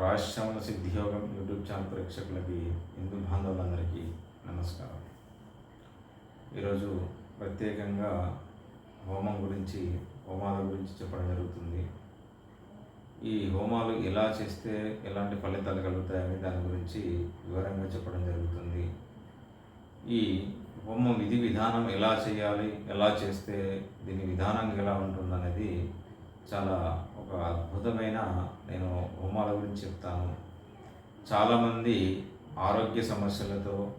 రాశ్రవణ సిద్ధియోగం YouTube channel ప్రేక్షకులకి హిందూ బాంధవులందరికీ నమస్కారం. ఈరోజు ప్రత్యేకంగా హోమం గురించి హోమాల గురించి చెప్పడం జరుగుతుంది. ఈ హోమాలు ఎలా చేస్తే ఎలాంటి ఫలితాలు కలుగుతాయని దాని గురించి వివరంగా చెప్పడం జరుగుతుంది. ఈ హోమం విధి విధానం ఎలా చేయాలి ఎలా చేస్తే దీని విధానం ఎలా ఉంటుందనేది చాలా ఒక అద్భుతమైన నేను హోమాల గురించి చెప్తాను. చాలామంది ఆరోగ్య సమస్యలతో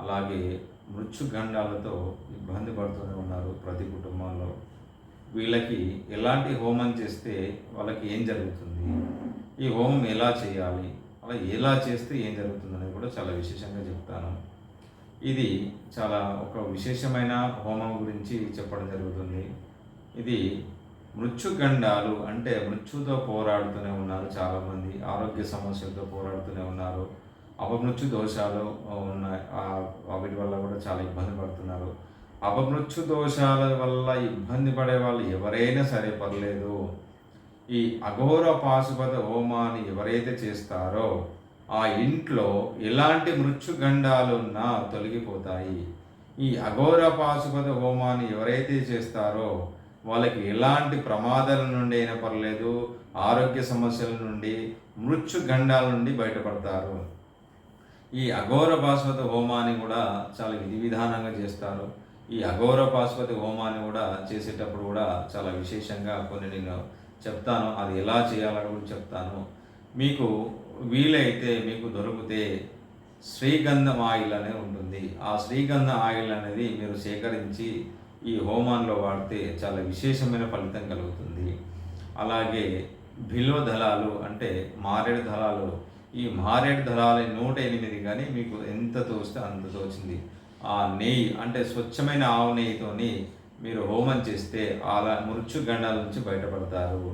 అలాగే మృత్యుగండాలతో ఇబ్బంది పడుతూనే ఉన్నారు ప్రతి కుటుంబంలో. వీళ్ళకి ఎలాంటి హోమం చేస్తే వాళ్ళకి ఏం జరుగుతుంది? ఈ హోమం ఎలా చేయాలి? అలా ఎలా చేస్తే ఏం జరుగుతుంది అనేది కూడా చాలా విశేషంగా చెప్తాను. ఇది చాలా ఒక విశేషమైన హోమం గురించి చెప్పడం జరుగుతుంది. ఇది మృత్యుగండాలు అంటే మృత్యుతో పోరాడుతూనే ఉన్నారు చాలామంది ఆరోగ్య సమస్యలతో పోరాడుతూనే ఉన్నారు. అపమృత్యు దోషాలు ఉన్నాయి. వాటి వల్ల కూడా చాలా ఇబ్బంది పడుతున్నారు. అపమృత్యు దోషాల వల్ల ఇబ్బంది పడే వాళ్ళు ఎవరైనా సరే పర్లేదు. ఈ అఘోర పాశుపద హోమాన్ని ఎవరైతే చేస్తారో ఆ ఇంట్లో ఎలాంటి మృత్యుగండాలున్నా తొలగిపోతాయి. ఈ అఘోర పాశుపద హోమాన్ని ఎవరైతే చేస్తారో వాళ్ళకి ఎలాంటి ప్రమాదాల నుండి అయినా పర్లేదు ఆరోగ్య సమస్యల నుండి మృత్యుగండాల నుండి బయటపడతారు. ఈ అఘోర పాశుపతి హోమాన్ని కూడా చాలా విధి విధానంగా చేస్తారు. ఈ అఘోర పాశ్వతి హోమాన్ని కూడా చేసేటప్పుడు కూడా చాలా విశేషంగా కొన్ని నేను చెప్తాను. అది ఎలా చేయాలని కూడా చెప్తాను. మీకు వీలైతే మీకు దొరికితే శ్రీగంధం ఆయిల్ అనేది ఉంటుంది. ఆ శ్రీగంధ ఆయిల్ అనేది మీరు సేకరించి ఈ హోమాల్లో వాడితే చాలా విశేషమైన ఫలితం కలుగుతుంది. అలాగే బిలో దళాలు అంటే మారేడు దళాలు ఈ మారేడు దళాలు నూట ఎనిమిది కానీ మీకు ఎంత తోస్తే అంత తోచింది. ఆ నెయ్యి అంటే స్వచ్ఛమైన ఆవు నెయ్యితోని మీరు హోమం చేస్తే అలా మృత్యు గండాల నుంచి బయటపడతారు.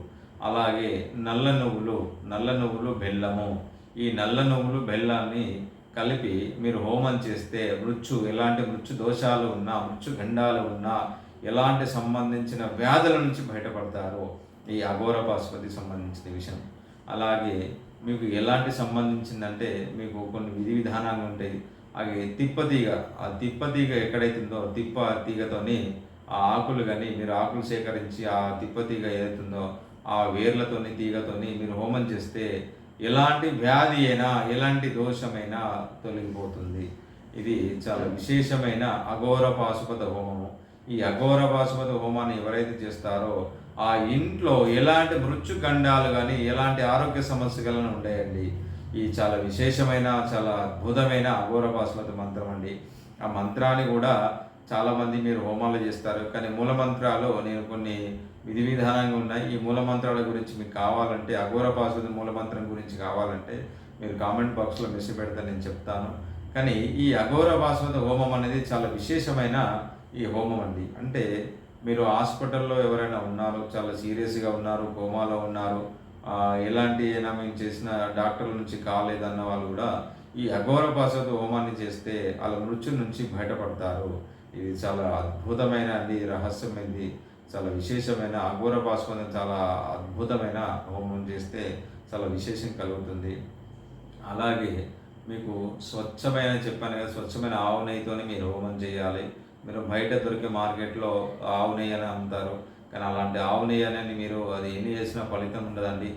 అలాగే నల్ల నువ్వులు నల్ల నువ్వులు బెల్లము. ఈ నల్ల నువ్వులు బెల్లాన్ని కలిపి మీరు హోమం చేస్తే మృత్యు ఎలాంటి మృత్యు దోషాలు ఉన్నా మృత్యు గండాలు ఉన్నా ఎలాంటి సంబంధించిన వ్యాధుల నుంచి బయటపడతారో ఈ అఘోర పాశుపతికి సంబంధించిన విషయం. అలాగే మీకు ఎలాంటి సంబంధించిందంటే మీకు కొన్ని విధి విధానాలు ఉంటాయి. అవి తిప్పతీగ ఆ తిప్పతీగ ఎక్కడైతుందో తిప్ప తీగతోని ఆ ఆకులు కానీ మీరు ఆకులు సేకరించి ఆ తిప్పతీగ ఏదైతుందో ఆ వేర్లతోని తీగతోని మీరు హోమం చేస్తే ఎలాంటి వ్యాధి అయినా ఎలాంటి దోషమైనా తొలగిపోతుంది. ఇది చాలా విశేషమైన అఘోర పాశుపత హోమము. ఈ అఘోర పాశుపత హోమాన్ని ఎవరైతే చేస్తారో ఆ ఇంట్లో ఎలాంటి మృత్యుగండాలు కానీ ఎలాంటి ఆరోగ్య సమస్యలను ఉంటాయండి. ఈ చాలా విశేషమైన చాలా అద్భుతమైన అఘోర పాశుపత మంత్రం అండి. ఆ మంత్రాన్ని కూడా చాలామంది మీరు హోమాలు చేస్తారు కానీ మూలమంత్రాలు నేను కొన్ని విధి విధానంగా ఉన్నాయి. ఈ మూల మంత్రాల గురించి మీకు కావాలంటే అఘోర పాశుపతి మూల మంత్రం గురించి కావాలంటే మీరు కామెంట్ బాక్స్లో మెసేజ్ పెడితే నేను చెప్తాను. కానీ ఈ అఘోర పాశుపతి హోమం అనేది చాలా విశేషమైన ఈ హోమం అండి. అంటే మీరు హాస్పిటల్లో ఎవరైనా ఉన్నారు చాలా సీరియస్గా ఉన్నారు కోమాలో ఉన్నారు ఎలాంటి అయినా మేము చేసిన డాక్టర్ల నుంచి కాలేదన్న వాళ్ళు కూడా ఈ అఘోర పాశుపతి హోమాన్ని చేస్తే వాళ్ళ మృత్యు నుంచి బయటపడతారు. ఇది చాలా అద్భుతమైన అది రహస్యమైనది చాలా విశేషమైన అఘోర పాశుపతం చాలా అద్భుతమైన హోమం చేస్తే చాలా విశేషం కలుగుతుంది. అలాగే మీకు స్వచ్ఛమైన చెప్పాను కదా స్వచ్ఛమైన ఆవు నెయ్యితోనే మీరు హోమం చేయాలి. మీరు బయట దొరికే మార్కెట్లో ఆవు నెయ్యి అని అమ్ముతారు. కానీ అలాంటి ఆవు నెయ్యి అనేది మీరు అది ఎన్ని చేసినా ఫలితం ఉండదండి.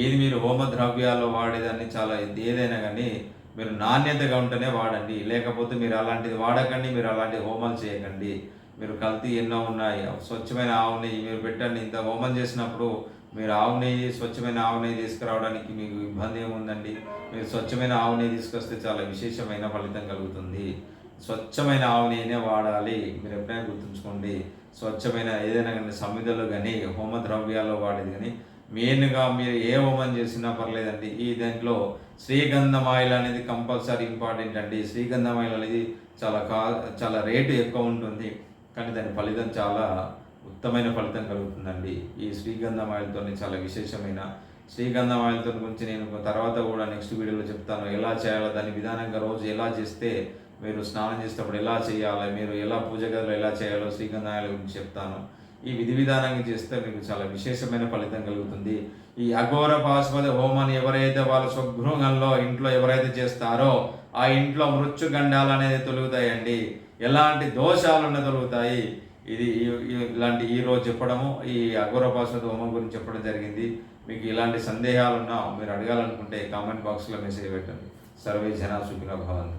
ఏది మీరు హోమ ద్రవ్యాల్లో వాడేదాన్ని చాలా ఏదైనా కానీ మీరు నాణ్యతగా ఉంటేనే వాడండి. లేకపోతే మీరు అలాంటిది వాడకండి మీరు అలాంటి హోమాలు చేయకండి. మీరు కల్తీ ఎన్నో ఉన్నాయి. స్వచ్ఛమైన ఆవు నెయ్యి మీరు పెట్టండి. ఇంత హోమం చేసినప్పుడు మీరు ఆవు నెయ్యి స్వచ్ఛమైన ఆవు నెయ్యి తీసుకురావడానికి మీకు ఇబ్బంది ఏముందండి? మీరు స్వచ్ఛమైన ఆవు నెయ్యి తీసుకొస్తే చాలా విశేషమైన ఫలితం కలుగుతుంది. స్వచ్ఛమైన ఆవు నెయ్యినే వాడాలి. మీరు ఎప్పుడైనా గుర్తుంచుకోండి. స్వచ్ఛమైన ఏదైనా కానీ సమిధలు కానీ హోమ ద్రవ్యాల్లో వాడేది కానీ మెయిన్గా మీరు ఏ హోమం చేసినా పర్లేదండి. ఈ దాంట్లో శ్రీగంధం ఆయిల్ అనేది కంపల్సరీ ఇంపార్టెంట్ అండి. శ్రీగంధం ఆయిల్ అనేది చాలా కా చాలా రేటు ఎక్కువ ఉంటుంది. కానీ దాని ఫలితం చాలా ఉత్తమైన ఫలితం కలుగుతుందండి. ఈ శ్రీగంధం ఆయిల్తో చాలా విశేషమైన శ్రీగంధం ఆయిల్తో గురించి నేను తర్వాత కూడా నెక్స్ట్ వీడియోలో చెప్తాను. ఎలా చేయాలో దాని విధానంగా రోజు ఎలా చేస్తే మీరు స్నానం చేసేటప్పుడు ఎలా చేయాలి మీరు ఎలా పూజ గదిలో ఎలా చేయాలో శ్రీగంధం ఆయిల్ గురించి చెప్తాను. ఈ విధి విధానంగా చేస్తే మీకు చాలా విశేషమైన ఫలితం కలుగుతుంది. ఈ అఘోర పాశుపతి హోమాన్ని ఎవరైతే వాళ్ళ స్వగృహంలో ఇంట్లో ఎవరైతే చేస్తారో ఆ ఇంట్లో మృత్యుగండాలు అనేది తొలుగుతాయండి. ఎలాంటి దోషాలున్న తొలుగుతాయి. ఇది ఇలాంటి ఈ రోజు చెప్పడము ఈ అఘోర పాశుపతి హోమం గురించి చెప్పడం జరిగింది. మీకు ఇలాంటి సందేహాలున్నా మీరు అడగాలనుకుంటే కామెంట్ బాక్స్లో మెసేజ్ పెట్టండి. సర్వే జనా సుఖిన భవంతు.